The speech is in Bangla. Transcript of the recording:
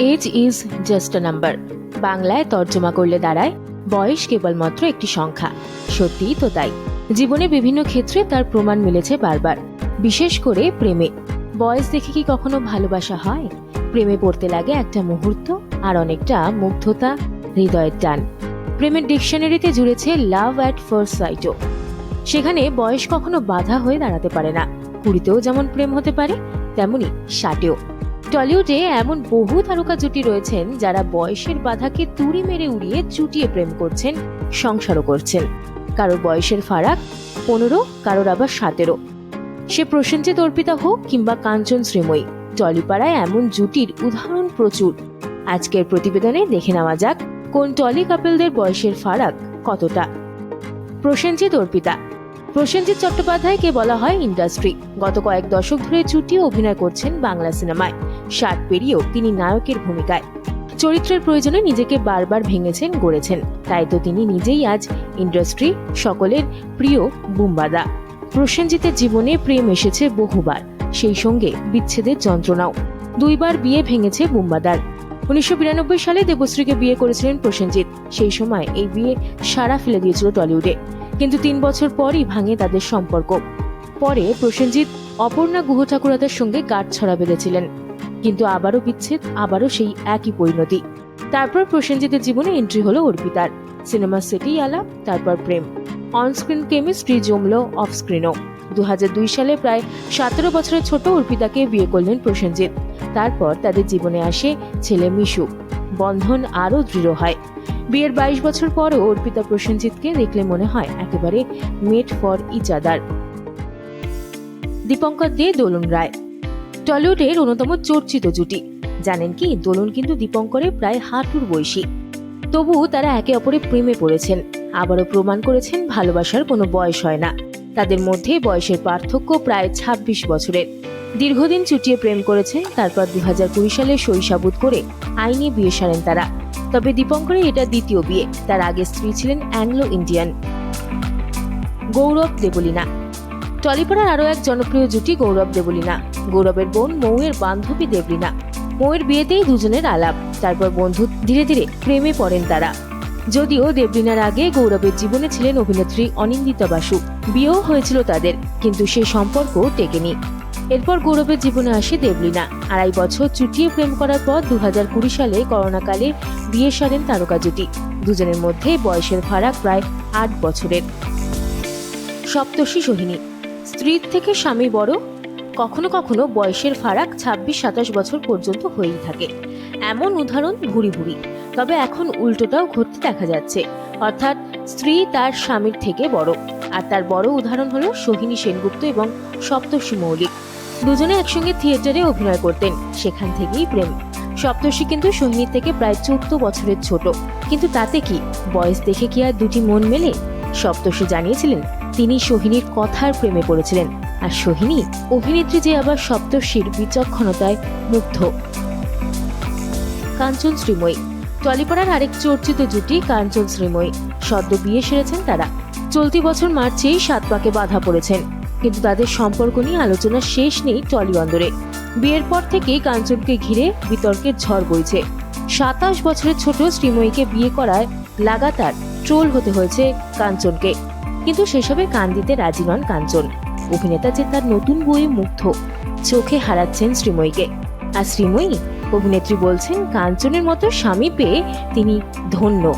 Age is just a number বাংলায় তর্জমা করলে দাঁড়ায়, বয়স কেবলমাত্র একটি সংখ্যা। সত্যিই তো তাই। জীবনে বিভিন্ন ক্ষেত্রে তার প্রমাণ মিলেছে বারবার। বিশেষ করে প্রেমে। বয়স দেখে কি কখনো ভালোবাসা হয়? প্রেমে পড়তে লাগে একটা মুহূর্ত আর অনেকটা মুগ্ধতা, হৃদয়ের টান। প্রেমের ডিকশনারিতে জুড়েছে লাভ অ্যাট ফার্স্ট সাইটও সেখানে বয়স কখনো বাধা হয়ে দাঁড়াতে পারে না। কুড়িতেও যেমন প্রেম হতে পারে, তেমনি ষাটেও। টলিউডে এমন বহু তারকা জুটি রয়েছেন যারা বয়সের বাধাকে তুড়ি মেরে উড়িয়ে চুটিয়ে প্রেম করছেন, সংসারও করছেন। কারোর বয়সের ফারাক, পনেরো, কারোর আবার সতেরো। সে প্রসেনজিৎ অর্পিতা হোক কিংবা কাঞ্চন শ্রীময়ী, টলিপাড়ায় এমন জুটির উদাহরণ প্রচুর। আজকের প্রতিবেদনে দেখে নেওয়া যাক কোন টলি কাপেলদের বয়সের ফারাক কতটা। প্রসেনজিৎ অর্পিতা। প্রসেনজিৎ চট্টোপাধ্যায়কে বলা হয় ইন্ডাস্ট্রি। গত কয়েক দশক ধরে চুটিয়ে অভিনয় করছেন বাংলা সিনেমায়। ষাট পেরিয়েও তিনি নায়কের ভূমিকায়। চরিত্রের প্রয়োজনে নিজেকে বারবার ভেঙেছেন, গড়েছেন। তাই তো তিনি নিজেই আজ ইন্ডাস্ট্রি সকলের প্রিয় বুম্বাদা। প্রসেনজিতের জীবনে প্রেম এসেছে বহুবার, সেই সঙ্গে বিচ্ছেদের যন্ত্রণাও। দুইবার বিয়ে ভেঙেছে বুম্বাদার। উনিশশো বিরানব্বই সালে দেবশ্রীকে বিয়ে করেছিলেন প্রসেনজিৎ। সেই সময় এই বিয়ে সারা ফেলে দিয়েছিল টলিউডে। কিন্তু তিন বছর পরই ভাঙে তাদের সম্পর্ক। পরে প্রসেনজিৎ অপর্ণা গুহ ঠাকুরাদের সঙ্গে গাঁট ছড়া বেঁধেছিলেন। কিন্তু আবারও বিচ্ছেদ, আবারও সেই একই পরিণতি। তারপর প্রসেনজিতের জীবনে এন্ট্রি হলো অর্পিতার। সিনেমা সেটেই আলাপ, তারপর প্রেম। অনস্ক্রিন কেমিস্ট্রি জমলো অফ স্ক্রিনও দু সালে প্রায় সতেরো বছরের ছোট অর্পিতাকে বিয়ে করলেন প্রসেনজিৎ। তারপর তাদের জীবনে আসে ছেলে মিশু। বন্ধন আরও দৃঢ় হয়। বিয়ের বাইশ বছর পরও অর্পিতা প্রসেনজিৎকে দেখলে মনে হয় একেবারে made for each other Dipankar De Dolon Roy. টলিউডের অন্যতম চর্চিত জুটি। জানেন কি, দোলন কিন্তু দীপঙ্করের প্রায় হাঁটুর বয়সী। তবু তারা একে অপরের প্রেমে পড়েছেন। আবারও প্রমাণ করেছেন, ভালোবাসার কোনো বয়স হয় না। তাদের মধ্যে বয়সের পার্থক্য প্রায় ২৬ বছরের। দীর্ঘদিন চুটিয়ে প্রেম করেছেন তারপর দু হাজার কুড়ি সালে শৈশাবুত করে আইনি বিয়ে সারেন তারা। তবে দীপঙ্করের এটা দ্বিতীয় বিয়ে। তার আগে স্ত্রী ছিলেন অ্যাংলো ইন্ডিয়ান। গৌরব দেবলীনা। টলিপাড়ার আরও এক জনপ্রিয় জুটি গৌরব দেবলীনা। গৌরবের বোন মৌয়ের বান্ধবী দেবলীনা। মৌয়ের বিয়েতেই দুজনের আলাপ। তারপর বন্ধু ধীরে ধীরে প্রেমে পড়েন তারা। যদিও দেবলীনার আগে গৌরবের জীবনে ছিলেন অভিনেত্রী অনিন্দিতা বাসু। বিয়েও হয়েছিল তাদের, কিন্তু সে সম্পর্ক টেকেনি। এরপর গৌরবের জীবনে আসে দেবলীনা। আড়াই বছর চুটিয়ে প্রেম করার পর দু সালে করোনাকালে বিয়ে সারেন তারকা জুটি। দুজনের মধ্যে বয়সের ফারাক প্রায় আট বছরের। সপ্তর্ষি সোহিনী। স্ত্রীর থেকে স্বামী বড়, কখনো কখনো বয়সের ফারাক ছাব্বিশ, সাতাশ বছর পর্যন্ত হয়েই থাকে। এমন উদাহরণ ভুরি ভুরি। তবে এখন উল্টোটাও ঘটতে দেখা যাচ্ছে। অর্থাৎ স্ত্রী তার স্বামীর থেকে বড়। আর তার বড় উদাহরণ হলো সোহিনী সেনগুপ্ত এবং সপ্তর্ষি মৌলিক। দুজনে একসঙ্গে থিয়েটারে অভিনয় করতেন, সেখান থেকেই প্রেম। সপ্তর্ষি কিন্তু সোহিনীর থেকে প্রায় চোদ্দ বছরের ছোট। কিন্তু তাতে কি? বয়স দেখে কি আর দুটি মন মেলে? সপ্তর্ষি জানিয়েছিলেন তিনি সোহিনীর কথার প্রেমে পড়েছিলেন। আর সোহিনী অভিনেত্রী যে আবার সপ্তর্ষির বিচক্ষণতায় মুগ্ধ। কাঞ্চন শ্রীময়ী। টলিপাড়ার আরেক চর্চিত জুটি কাঞ্চন শ্রীময়ী। সদ্য বিয়ে সেরেছেন তারা। চলতি বছর মার্চেই সাত পাকে বাধা পড়েছেন। কিন্তু তাদের সম্পর্ক নিয়ে আলোচনা শেষ নেই টলি অন্দরে। বিয়ের পর থেকেই কাঞ্চনকে ঘিরে বিতর্কের ঝড় বইছে। সাতাশ বছরের ছোট শ্রীময়ীকে বিয়ে করায় লাগাতার ট্রোল হতে হয়েছে কাঞ্চনকে। কিন্তু সেসবে কান দিতে রাজি নন কাঞ্চন। অভিনেতা যে তার নতুন বইয়ে মুগ্ধ, চোখে হারাচ্ছেন শ্রীময়ীকে। আর শ্রীময়ী অভিনেত্রী বলছেন, কাঞ্চনের মতো স্বামী পেয়ে তিনি ধন্য।